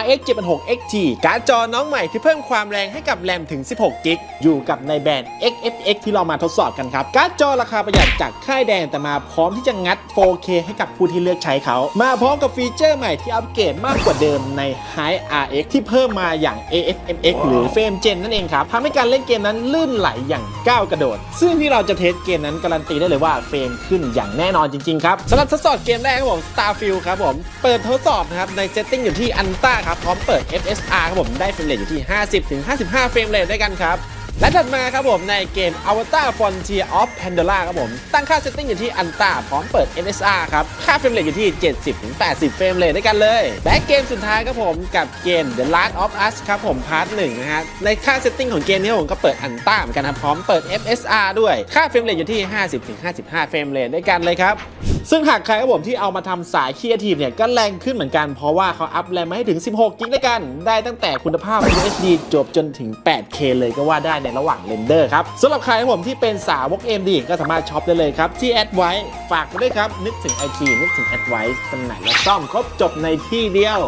RX76XT การ์ดจอน้องใหม่ที่เพิ่มความแรงให้กับแรมถึง 16 กิก อยู่กับในแบรนด์ XFX ที่เรามาทดสอบกันครับ การ์ดจอราคาประหยัดจากค่ายแดงแต่มาพร้อมที่จะงัด 4K ให้กับผู้ที่เลือกใช้เขา มาพร้อมกับฟีเจอร์ใหม่ที่อัปเกรดมากกว่าเดิมใน High RX ที่เพิ่มมาอย่าง AFMX หรือเฟรมเจนนั่นเองครับทำให้การเล่นเกมนั้นลื่นไหลอย่างก้าวกระโดด ซึ่งที่เราจะเทสเกมนั้นการันตีได้เลยว่าเฟรมขึ้นอย่างแน่นอนจริงๆครับสำหรับทดสอบเกมแรกครับผม Starfield ครับผมเปิดทดสอบนะครับในเซตติ้งอยู่ที่อันต้าครับ พร้อมเปิด FSR ครับผมได้เฟรมเรทอยู่ที่ 50-55 เฟรมเรทด้วยกันครับ และถัดมาครับผมในเกม Avatar Frontier of Pandora ครับผม ตั้งค่าเซตติ้งอยู่ที่อันต้าพร้อมเปิด NSR ครับ ค่าเฟรมเรทอยู่ที่ 70-80 เฟรมเรทด้วยกันเลย และเกมสุดท้ายครับผมกับเกม The Last of Us ครับผมพาร์ทหนึ่งนะฮะในค่าเซตติ้งของเกมนี้ผมก็เปิดอันต้าเหมือนกันครับพร้อมเปิด FSR ด้วยค่าเฟรมเรทอยู่ที่ 50-55 เฟรมเรทด้วยกันเลยครับ ซึ่งหากใครครับผมที่เอามาทำสายคีเอทีฟเนี่ยก็แรงขึ้นเหมือนกัน เพราะว่าเขาอัพแรมมาให้ถึง 16 กิกด้วยกัน ได้ตั้งแต่คุณภาพ Full HD จบจนถึง 8K เลยก็ว่าได้ในระหว่างเรนเดอร์ครับสำหรับใครครับผมที่เป็นสาวก AMD ก็สามารถช็อปได้เลยครับ ที่แอดไว้ฝากไว้ด้วยครับ นึกถึง IT นึกถึงแอดไว้จำหน่ายและซ่อมครบจบในที่เดียว